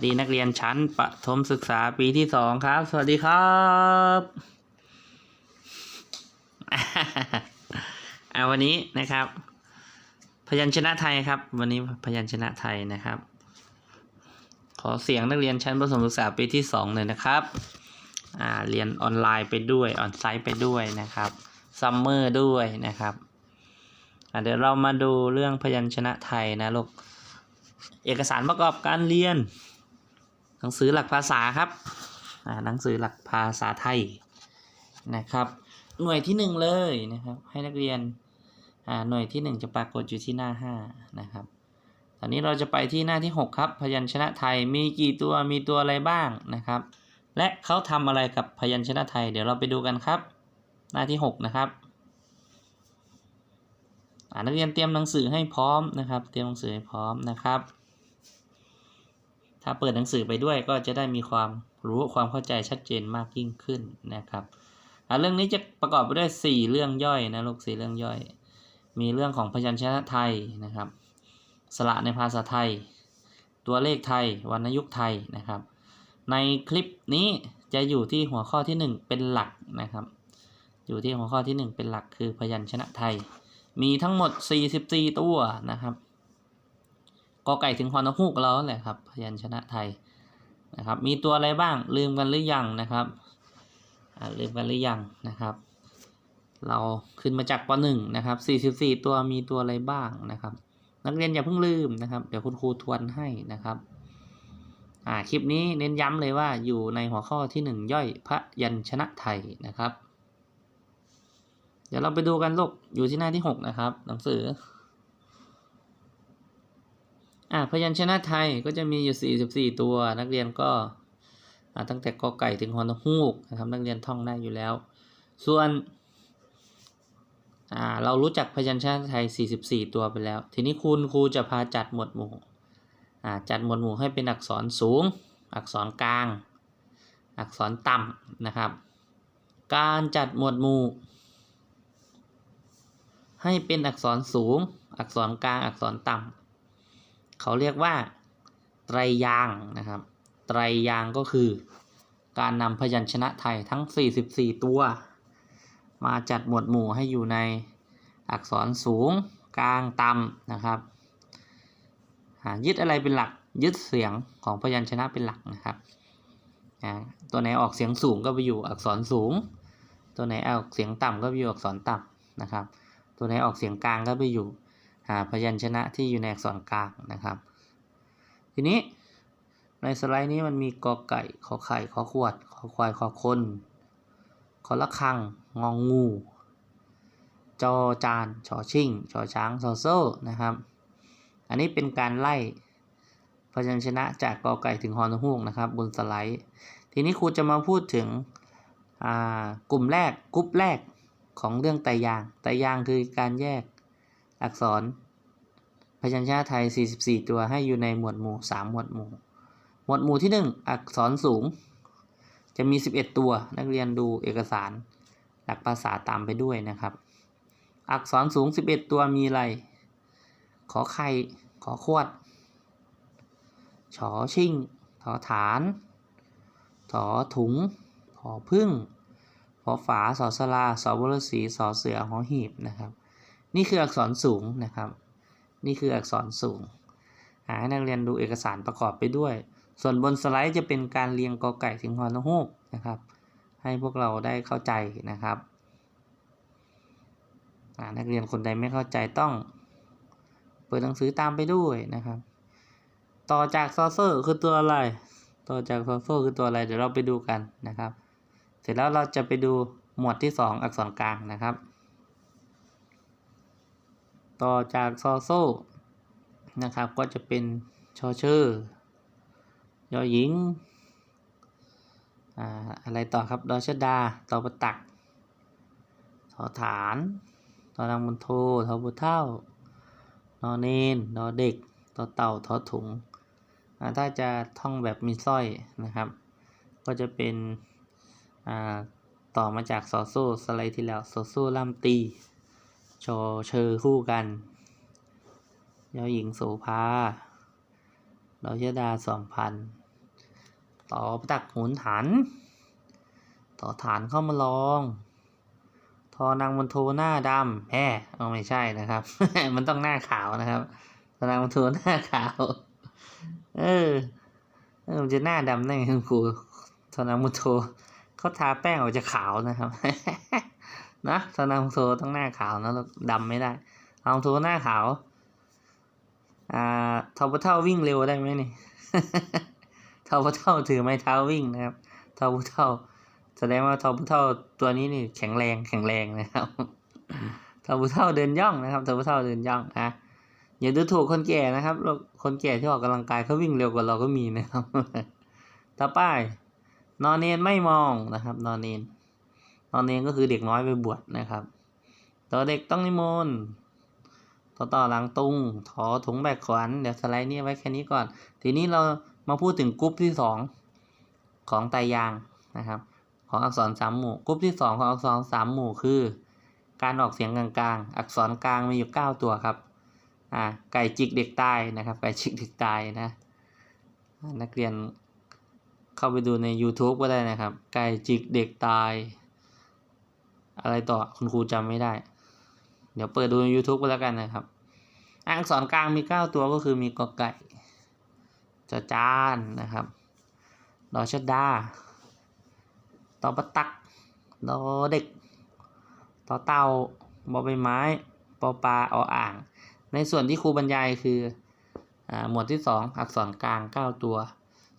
วัสดีนักเรียนชั้นประถมศึกษาปีที่สองครับ สวัสดีครับอาวันนี้นะครับ พยัญชนะไทยครับ วันนี้พยัญชนะไทยนะครับ ขอเสียงนักเรียนชั้นประถมศึกษาปีที่สองเลยนะครับอ่าเรียนออนไลน์ไปด้วยออนไซต์ไปด้วยนะครับซัมเมอร์ด้วยนะครับเดี๋ยวเรามาดูเรื่องพยัญชนะไทยนะลูกเอกสารประกอบการเรียน หนังสือหลักภาษาครับหนังสือหลักภาษาไทยนะครับ หน่วยที่หนึ่งเลยนะครับ ให้นักเรียนหน่วยที่หนึ่งจะปรากฏอยู่ที่หน้าห้านะครับ ตอนนี้เราจะไปที่หน้าที่หกครับ พยัญชนะไทยมีกี่ตัวมีตัวอะไรบ้างนะครับ และเขาทำอะไรกับพยัญชนะไทย เดี๋ยวเราไปดูกันครับ หน้าที่หกนะครับนักเรียนเตรียมหนังสือให้พร้อมนะครับ เตรียมหนังสือให้พร้อมนะครับ ถ้าเปิดหนังสือไปด้วยก็จะได้มีความรู้ความเข้าใจชัดเจนมากยิ่งขึ้นนะครับเรื่องนี้จะประกอบไปด้วย 4 เรื่องย่อยนะลูกสี่เรื่องย่อย มีเรื่องของพยัญชนะไทยนะครับ สระในภาษาไทย ตัวเลขไทยวรรณยุกต์ไทยนะครับ ในคลิปนี้จะอยู่ที่หัวข้อที่ 1 เป็นหลักนะครับ อยู่ที่หัวข้อที่ 1 เป็นหลักคือพยัญชนะไทย มีทั้งหมด 44 ตัวนะครับ กอไก่ถึงฮอนฮูกแล้วแหละครับ พยัญชนะไทยนะครับ มีตัวอะไรบ้างลืมกันหรือยังนะครับลืมกันหรือยังนะครับ เราขึ้นมาจากป .1 นะครับ 44 ตัวมีตัวอะไรบ้างนะครับ นักเรียนอย่าเพิ่งลืมนะครับ เดี๋ยวคุณครูทวนให้นะครับอ่าคลิปนี้เน้นย้ำเลยว่าอยู่ในหัวข้อที่ 1 ย่อยพยัญชนะไทยนะครับ เดี๋ยวเราไปดูกันลูกอยู่ที่หน้าที่ 6 นะครับ หนังสือ อ่าพยัญชนะไทยก็จะมีอยู่ 44 ตัวนักเรียนก็อ่าตั้งแต่กอไก่ถึงฮอนฮูกนะครับนักเรียนท่องได้อยู่แล้ว ส่วนอ่าเรารู้จักพยัญชนะไทย 44 ตัวไปแล้ว ทีนี้คุณครูจะพาจัดหมวดหมู่อ่าจัดหมวดหมู่ให้เป็นอักษรสูง อักษรกลาง อักษรต่ำนะครับ การจัดหมวดหมู่ ให้เป็นอักษรสูง อักษรกลาง อักษรต่ำ เขาเรียกว่า ไตรยางนะครับ ไตรยางก็คือ การนำพยัญชนะไทยทั้ง 44 ตัว มาจัดหมวดหมู่ให้อยู่ในอักษรสูงกลางต่ำนะครับยึดอะไรเป็นหลักยึดเสียงของพยัญชนะเป็นหลักนะครับตัวไหนออกเสียงสูงก็ไปอยู่อักษรสูง ตัวไหนออกเสียงต่ำก็ไปอยู่อักษรต่ำนะครับ ตัวไหนออกเสียงกลางก็ไปอยู่ พยัญชนะที่อยู่ในอักษรกลางนะครับ ทีนี้ในสไลด์นี้มันมีกอไก่ ขอไข่ ขอขวด ขอควาย ขอคน ขอละคัง งองงู จอจาน ชอชิ่ง ชอช้าง ซอโซ่ นะครับ อันนี้เป็นการไล่พยัญชนะจากกอไก่ถึงฮอนฮูกนะครับ บนสไลด์ ทีนี้ครูจะมาพูดถึงกลุ่มแรกกรุ๊ปแรกของเรื่องไตยาง ไตยางคือการแยก อักษร พยัญชนะไทย 44 ตัวให้อยู่ในหมวดหมู่ 3 หมวดหมู่ หมวดหมู่ที่ 1 อักษรสูง จะมี 11 ตัวนักเรียนดูเอกสาร หลักภาษาตามไปด้วยนะครับ อักษรสูง 11 ตัวมีอะไร ขอไข่ขอขวดฉอชิ่งถอฐานถอถุงผอพึ่งพอฝาสอสลาสอบรสีสอเสือหอหีบนะครับ นี่คืออักษรสูงนะครับ นี่คืออักษรสูงให้นักเรียนดูเอกสารประกอบไปด้วย ส่วนบนสไลด์จะเป็นการเรียงกอไก่ถึงฮอนฮูกนะครับ ให้พวกเราได้เข้าใจนะครับนักเรียนคนใดไม่เข้าใจต้อง เปิดหนังสือตามไปด้วยนะครับ ต่อจากซอโซ่คือตัวอะไร ต่อจากซอโซ่คือตัวอะไรเดี๋ยวเราไปดูกันนะครับ เสร็จแล้วเราจะไปดูหมวดที่ 2 อักษรกลางนะครับ ต่อจากซอโซ่นะครับ ก็จะเป็นชอเชอร์ยอหญิงอะไรต่อครับดอชดาตอประตักทอฐานตอนังมุนโททอบุเท่านอเนนนอเด็กตอเต่าทอถุง ถ้าจะท่องแบบมีสร้อยนะครับ ก็จะเป็นต่อมาจากซอโซ่สไลด์ที่แล้วซอโซ่ล่ำตี ชอเชอคู่กันยอหญิงโสภาดอกชดาสองพัน ต่อประตักหุนหันต่อฐานเข้ามาลอง ทอนางมณโทหน้าดำแฮเอาไม่ใช่นะครับ มันต้องหน้าขาวนะครับทอนางมณโทหน้าขาว เออเออมันจะหน้าดำได้ไงคุณครูทอนางมณโทเขาทาแป้งออกจะขาวนะครับ นะทอนางมโทต้องหน้าขาวนะล้วดำไม่ได้เอามณโทหน้าขาว อ่าทอปเท่าวิ่งเร็วได้ไหมนี่ทอปเท่าถือไม้เท้าวิ่งนะครับทอปเท่าแสดงว่าทอปเท่าตัวนี้นี่แข็งแรงแข็งแรงนะครับทอปเท่าเดินย่องนะครับทอปเท่าเดินย่องนะอย่าดูถูกคนแก่นะครับล้วคนแก่ที่ออกกำลังกายเขาวิ่งเร็วกว่าเราก็มีนะครับ ต่อไป นอนเนนไม่มองนะครับ นอนเนน นอนเนนก็คือเด็กน้อยไปบวชนะครับต่อเด็กต้องนิมนต์ต่อต่อหลังตุงถอถุงแบกขวัญเดี๋ยวสไลด์นี้ไว้แค่นี้ก่อน ทีนี้เรามาพูดถึงกรุ๊ปที่สองของไตรยางนะครับ ของอักษรสามหมู่กรุ๊ปที่สองของอักษรสามหมู่คือ การออกเสียงกลางๆ อักษรกลางมีอยู่เก้าตัวครับอ่าไก่จิกเด็กตายนะครับ ไก่จิกเด็กตายนะ นักเรียนเข้าไปดูใน YouTube ก็ได้นะครับ ไก่จิกเด็กตาย อะไรต่อคุณครูจำไม่ได้ เดี๋ยวเปิดดูใน YouTube ก็แล้วกันนะครับอักษรกลางมีเก้าตัวก็คือมีกอไก่จจานนะครับดอชดาตอปตักดอเด็กตอเต่าบอใบไม้ปอปลาออ่าง ในส่วนที่ครูบรรยายคืออ่าหมวดที่สองอักษรกลางเก้าตัว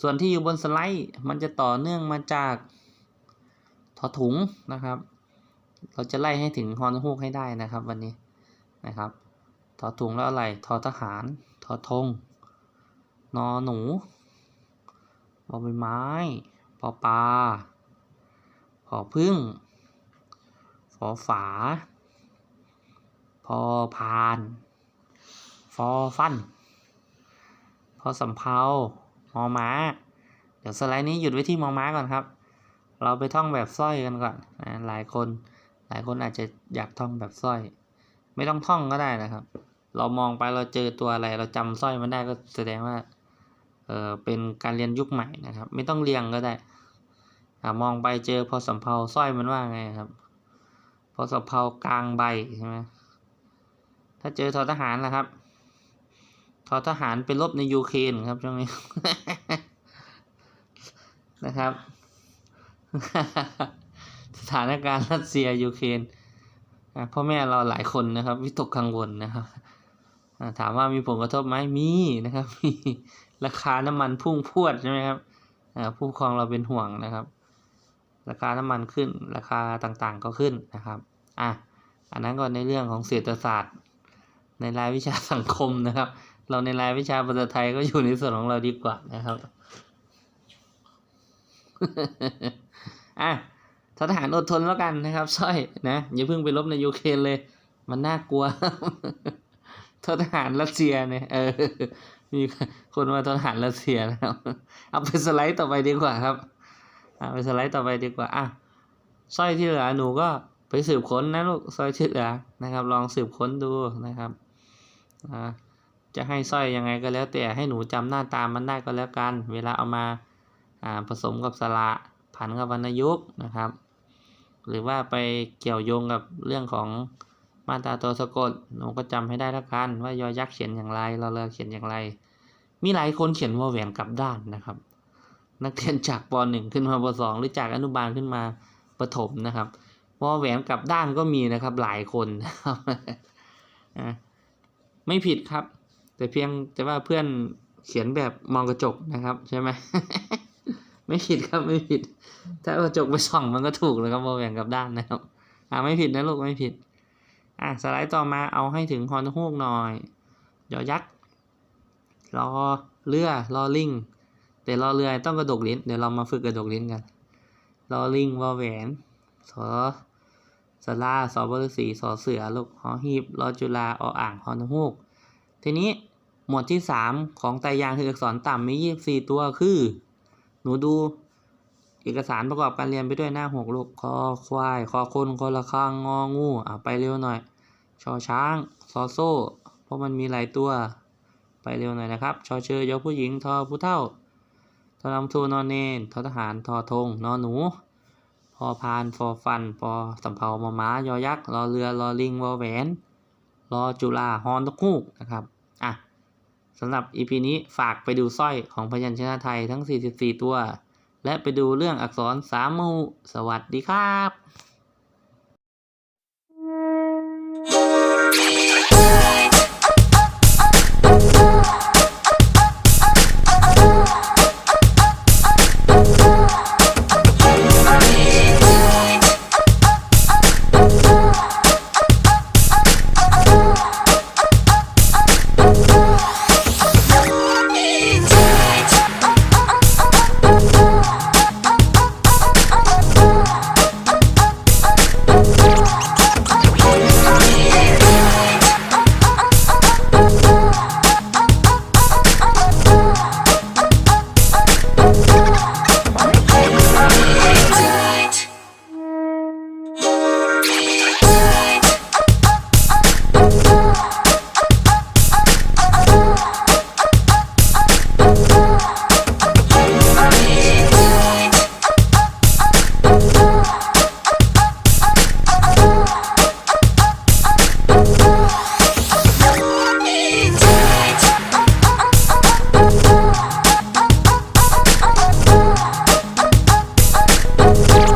ส่วนที่อยู่บนสไลด์มันจะต่อเนื่องมาจากทอถุงนะครับ เราจะไล่ให้ถึงฮอนฮูกให้ได้นะครับ วันนี้นะครับทอถุงแล้วอะไรทอทหารทอธงนอหนูบอใบไม้ปอปลาผอพึ่งฝอฝา พอพาน ฟอฟัน พอสำเพามอม้า เดี๋ยวสไลด์นี้หยุดไว้ที่มอม้าก่อนครับ เราไปท่องแบบสร้อยกันก่อนนะหลายคน หลายคนอาจจะอยากท่องแบบสร้อย ไม่ต้องท่องก็ได้นะครับ เรามองไปเราเจอตัวอะไร เราจำสร้อยมันได้ก็แสดงว่าเออเป็นการเรียนยุคใหม่นะครับ ไม่ต้องเรียงก็ได้อมองไปเจอพอสำเพาสร้อยมันว่าไงครับ พอสำเพากลางใบใช่ไหมถ้าเจอทอทหารล่ะครับทอทหารไปรบในยูเครนครับช่วงนี้นะครับ สถานการณ์รัสเซียยูเครนพ่อแม่เราหลายคนนะครับ วิตกกังวลนะครับถามว่ามีผลกระทบไหมมีนะครับมีราคาน้ำมันพุ่งพวดใช่ไหมครับผู้ปกครองเราเป็นห่วงนะครับ ราคาน้ำมันขึ้นราคาต่างๆก็ขึ้นนะครับอะอันนั้นก็ในเรื่องของเศรษฐศาสตร์ ในรายวิชาสังคมนะครับ เราในรายวิชาภาษาไทยก็อยู่ในส่วนของเราดีกว่านะครับอะ ทหารอดทนแล้วกันนะครับสร้อยนะอย่าเพิ่งไปลบในยูเครนเลย มันน่ากลัวทหารรัสเซียเนี่ยเออมีคนมาทหารรัสเซียนะครับ เอาไปสไลด์ต่อไปดีกว่าครับเอาไปสไลด์ต่อไปดีกว่าอะสร้อยที่เหลือหนูก็ไปสืบค้นนะลูกสร้อยที่เหลือนะครับ ลองสืบค้นดูนะครับอ่าจะให้สร้อยยังไงก็แล้วแต่ให้หนูจำหน้าตามันได้ก็แล้วกัน เวลาเอามาอ่าผสมกับสระผันกับวรรณยุกต์นะครับ หรือว่าไปเกี่ยวโยงกับเรื่องของมาตราตัวสะกดหนูก็จำให้ได้ล้วกันว่ายอยักษ์เขียนอย่างไรรอเรือเขียนอย่างไร มีหลายคนเขียนวอแหวนกลับด้านนะครับ นักเรียนจากปหนึ่งขึ้นมาปสองหรือจากอนุบาลขึ้นมาประถมนะครับวอแหวนกลับด้านก็มีนะครับหลายคนนะครับอะไม่ผิดครับ แต่เพียงแต่ว่าเพื่อนเขียนแบบมองกระจกนะครับใช่ไหม ไม่ผิดครับไม่ผิด ถ้ากระจกไปส่องมันก็ถูกแล้วครับวอแหวนกับด้านนะครับอ่าไม่ผิดนะลูกไม่ผิด อะสไลด์ต่อมาเอาให้ถึงฮอนฮูกหน่อยยอยักษ์รอเรือรอลิงแต่รอเรือต้องกระดกลิ้นเดี๋ยวเรามาฝึกกระดกลิ้นกันรอลิงวอแหวนสอสลาสอบฤษีสอเสือลูกหอหีบรอจุฬาออ่างฮอนฮูกทีนี้หมวดที่สามของไตรยางคืออักษรต่ำมียี่สิบสี่ตัวคือ นูดูเอกสารประกอบการเรียนไปด้วยหน้าหกลูกคอควาย คอคนคอละข้างงองูอะไปเร็วหน่อยชอช้างซอโซ่ เพราะมันมีหลายตัว ไปเร็วหน่อยนะครับชอเชยยอผู้หญิงทอผู้เท่าทอนำทูนอนเนนทอทหารทอธงนอนหนูพอพานฟอฟันปอสำเภามอม้ายอยักษ์รอเรือรอลิงวอแหวนรอจุฬาฮอนตกฮูกนะครับ สำหรับ EP นี้ฝากไปดูสร้อยของพยัญชนะไทยทั้ง 44 ตัว และไปดูเรื่องอักษรสามมู สวัสดีครับ